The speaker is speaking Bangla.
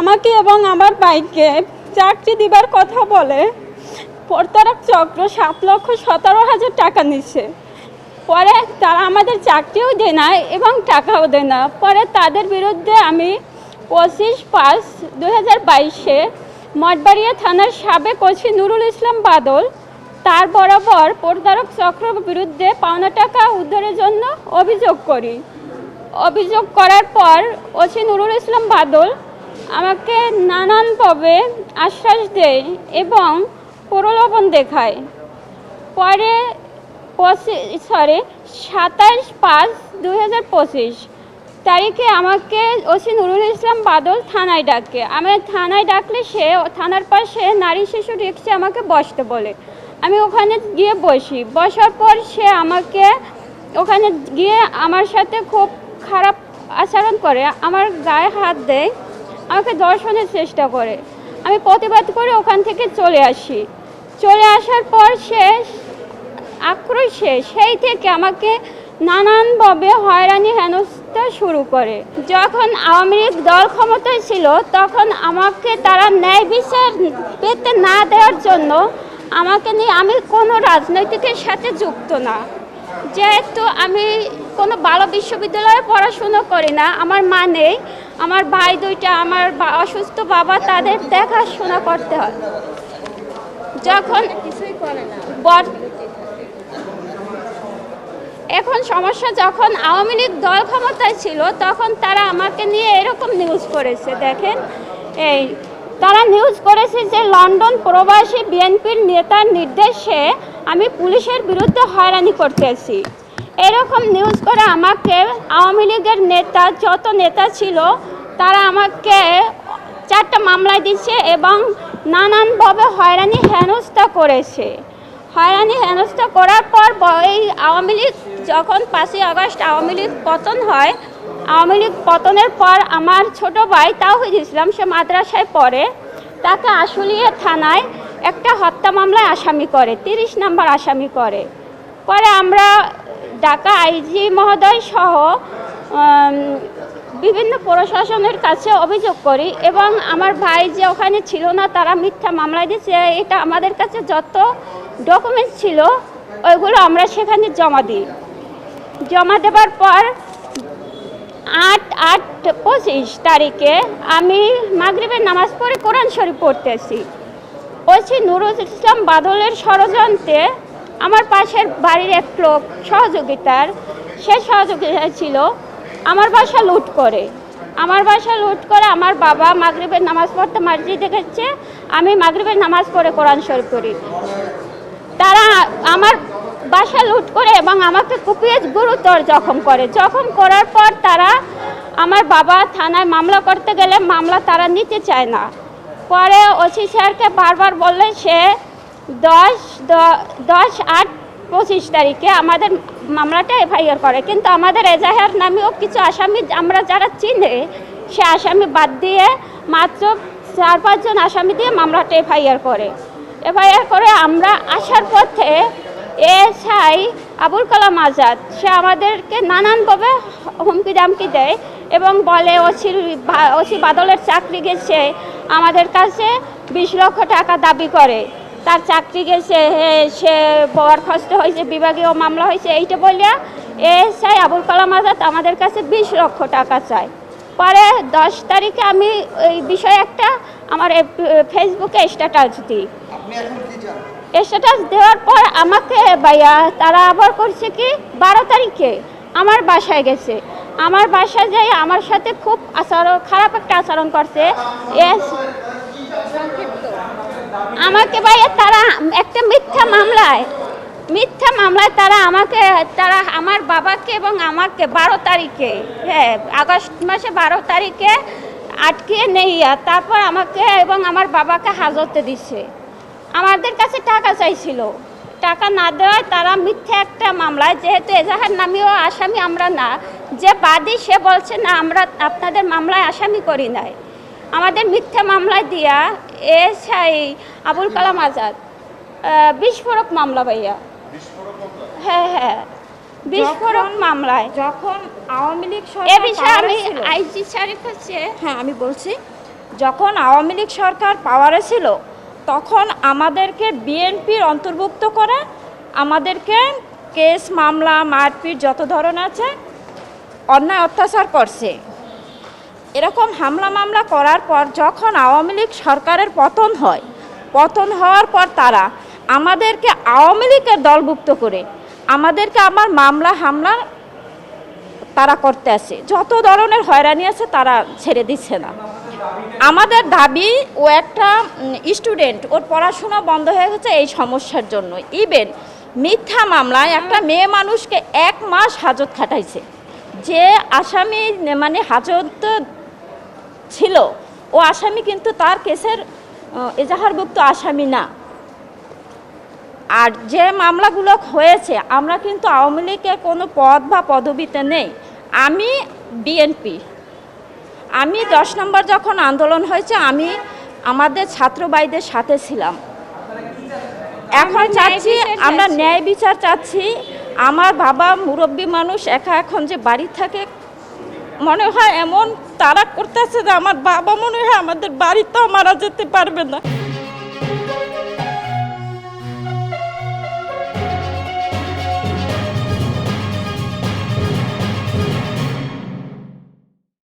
আমাকে এবং আমার ভাইকে চাকরি দিবার কথা বলে, প্রতারক চক্র সাত লক্ষ সতেরো হাজার টাকা নিচ্ছে পরে তারা আমাদের চাকরিও দেয় না এবং টাকাও দেয় না। পরে তাদের বিরুদ্ধে আমি পঁচিশ পাঁচ দু হাজার বাইশে মঠবাড়িয়া থানার সাবেক ওসি নুরুল ইসলাম বাদল তার বরাবর প্রতারক চক্রের বিরুদ্ধে পাওনা টাকা উদ্ধারের জন্য অভিযোগ করি। অভিযোগ করার পর ওসি নুরুল ইসলাম বাদল আমাকে নানানভাবে আশ্বাস দেয় এবং প্রলোভন দেখায়। পরে সরি সাতাশ পাঁচ দুই হাজার পঁচিশ তারিখে আমাকে ওসি নুরুল ইসলাম বাদল থানায় ডাকে। আমি থানায় ডাকলে সে, থানার পাশে নারী শিশু রিক্সে আমাকে বসতে বলে। আমি ওখানে গিয়ে বসি। বসার পর সে আমাকে ওখানে গিয়ে আমার সাথে খুব খারাপ আচরণ করে। আমার গায়ে হাত দেয়। আমাকে দর্শনের চেষ্টা করে। আমি প্রতিবাদ করে ওখান থেকে চলে আসি। চলে আসার পর সে আক্রোশে সেই থেকে আমাকে নানানভাবে হয়রানি হেনস্থা শুরু করে। যখন আওয়ামী লীগ দল ক্ষমতায় ছিল, তখন আমাকে তারা ন্যায় বিচার পেতে না দেওয়ার জন্য আমাকে নিয়ে আমি কোনো রাজনৈতিকের সাথে যুক্ত না। যেহেতু আমি কোনো ভালো বিশ্ববিদ্যালয়ে পড়াশুনো করি না, আমার মা নেই আমার ভাই দুইটা, আমার অসুস্থ বাবা, তাদের দেখাশোনা করতে হয়। যখন এখন সমস্যা যখন আওয়ামী লীগ দল ক্ষমতায় ছিল, তখন তারা আমাকে নিয়ে এরকম নিউজ করেছে, দেখেন। এই, তারা নিউজ করেছে যে লন্ডন প্রবাসী বিএনপির নেতার নির্দেশে আমি পুলিশের বিরুদ্ধে হয়রানি করতেছি। এরকম নিউজ করে আমাকে আওয়ামী লীগের নেতা, যত নেতা ছিল, তারা আমাকে চারটা মামলায় দিচ্ছে এবং নানানভাবে হয়রানি, হেনস্থা করেছে। হয়রানি, হেনস্থা করার পর এই আওয়ামী লীগ যখন পাঁচই আগস্ট আওয়ামী লীগ পতন হয়, আওয়ামী লীগ পতনের পর আমার ছোট ভাই তাওহিদ ইসলাম, সে মাদ্রাসায় পড়ে, তাকে আশুলিয়া থানায় একটা হত্যা মামলায় আসামি করে, তিরিশ নম্বর আসামি করে। পরে আমরা ঢাকা আইজি মহোদয় সহ বিভিন্ন প্রশাসনের কাছে অভিযোগ করি এবং আমার ভাই যে ওখানে ছিল না, তারা মিথ্যা মামলা দিচ্ছে এটা আমাদের কাছে যত ডকুমেন্টস ছিল, ওইগুলো আমরা সেখানে জমা দিই। জমা দেওয়ার পর আট আট, পঁচিশ তারিখে আমি মাগরিবের নামাজ পড়ে কোরআন শরীফ পড়তেছি। ওসি নুরুল ইসলাম বাদলের ষড়যন্ত্রে আমার পাশের বাড়ির এক লোক সহযোগিতার, সে সহযোগিতা ছিল, আমার বাসা লুট করে। আমার বাসা লুট করে আমার বাবা মাগরিবের নামাজ পড়তে মসজিদে গেছে, আমি মাগরিবের নামাজ পড়ে কোরআন শরীফ করি তারা আমার বাসা লুট করে এবং আমাকে কুপিয়ে গুরুতর জখম করে। জখম করার পর তারা আমার বাবা থানায় মামলা করতে গেলে মামলা তারা নিতে চায় না। পরে ওসি স্যারকে বারবার বললে সে দশ দশ আট পঁচিশ তারিখে আমাদের মামলাটা এফআইআর করে। কিন্তু আমাদের এজাহার নামেও কিছু আসামি, আমরা যারা চিনে, সে আসামি বাদ দিয়ে মাত্র চার পাঁচজন আসামি দিয়ে মামলাটা এফআইআর করে। এফআইআর করে আমরা আসার পথে এসআই আবুল কালাম আজাদ, সে আমাদেরকে নানানভাবে হুমকি দামকি দেয় এবং বলে ওসির ওসি বাদলের চাকরি গেছে, আমাদের কাছে বিশ লক্ষ টাকা দাবি করে। তার চাকরি গেছে সে বরখাস্ত হয়েছে বিভাগীয় মামলা হয়েছে এইটা বলিয়া এসআই আবুল কালাম আজাদ আমাদের কাছে বিশ লক্ষ টাকা চায়। পরে দশ তারিখে আমি এই বিষয়ে একটা আমার ফেসবুকে স্ট্যাটাস দিই। স্ট্যাটাস দেওয়ার পর আমাকে ভাইয়া তারা আবার করছে কি? বারো তারিখে আমার বাসায় গেছে। আমার বাসায় যাই আমার সাথে খুব আচরণ খারাপ একটা আচরণ করছে। এস সংক্ষিপ্ত আমাকে ভাইয়া তারা একটা মিথ্যা মামলায় মিথ্যা মামলায় তারা আমাকে, তারা আমার বাবাকে এবং আমাকে বারো তারিখে হ্যাঁ আগস্ট মাসে বারো তারিখে আটকে নেইয়া তারপর আমাকে এবং আমার বাবাকে হাজতে দিচ্ছে আমাদের কাছে টাকা চাইছিল। টাকা না দেওয়ায় তারা মিথ্যা একটা মামলায়, যেহেতু এজাহার নামীয় আসামি আমরা না, যে বাদী সে বলছে, না, আমরা আপনাদের মামলায় আসামি করি নাই। আমাদের মিথ্যা মামলায় দিয়া এসআই আবুল কালাম আজাদ বিস্ফোরক মামলা ভাইয়া। হ্যাঁ হ্যাঁ। বিস্ফোরক মামলায়। যখন আওয়ামী লীগ এ বিষয়ে আমি আইজি স্যারের কাছে হ্যাঁ আমি বলছি যখন আওয়ামী লীগ সরকার পাওয়ারে ছিল তখন আমাদেরকে বিএনপির অন্তর্ভুক্ত করে আমাদেরকে কেস মামলা মারপিট যত ধরনের আছে অন্যায় অত্যাচার করছে। এরকম হামলা মামলা করার পর যখন আওয়ামী লীগ সরকারের পতন হয়, পতন হওয়ার পর তারা আমাদেরকে আওয়ামী লীগের দলভুক্ত করে, আমাদেরকে আমার মামলা হামলা তারা করতে আসে। যত ধরনের হয়রানি আছে তারা ছেড়ে দিচ্ছে না। আমাদের দাবি, ও একটা স্টুডেন্ট ওর পড়াশোনা বন্ধ হয়ে গেছে এই সমস্যার জন্য। ইভেন মিথ্যা মামলায় একটা মেয়ে মানুষকে এক মাস হাজত খাটাইছে। যে আসামি মানে হাজত ছিল। ও আসামি কিন্তু তার কেসের এজাহারভুক্ত আসামি না। আর যে মামলাগুলো হয়েছে আমরা কিন্তু আওয়ামী লীগের কোনো পদ বা পদবিতে নেই। আমি বিএনপি আমি দশ নম্বর যখন আন্দোলন হয়েছে আমি আমাদের ছাত্রবাইদের সাথে ছিলাম। এখন চাচ্ছি আমরা ন্যায় বিচার চাচ্ছি। আমার বাবা মুরব্বী মানুষ একা এখন যে বাড়ি থাকে মনে হয় এমন তারা করতেছে যে আমার বাবা মনে হয় আমাদের বাড়িতেও মারা যেতে পারবে না।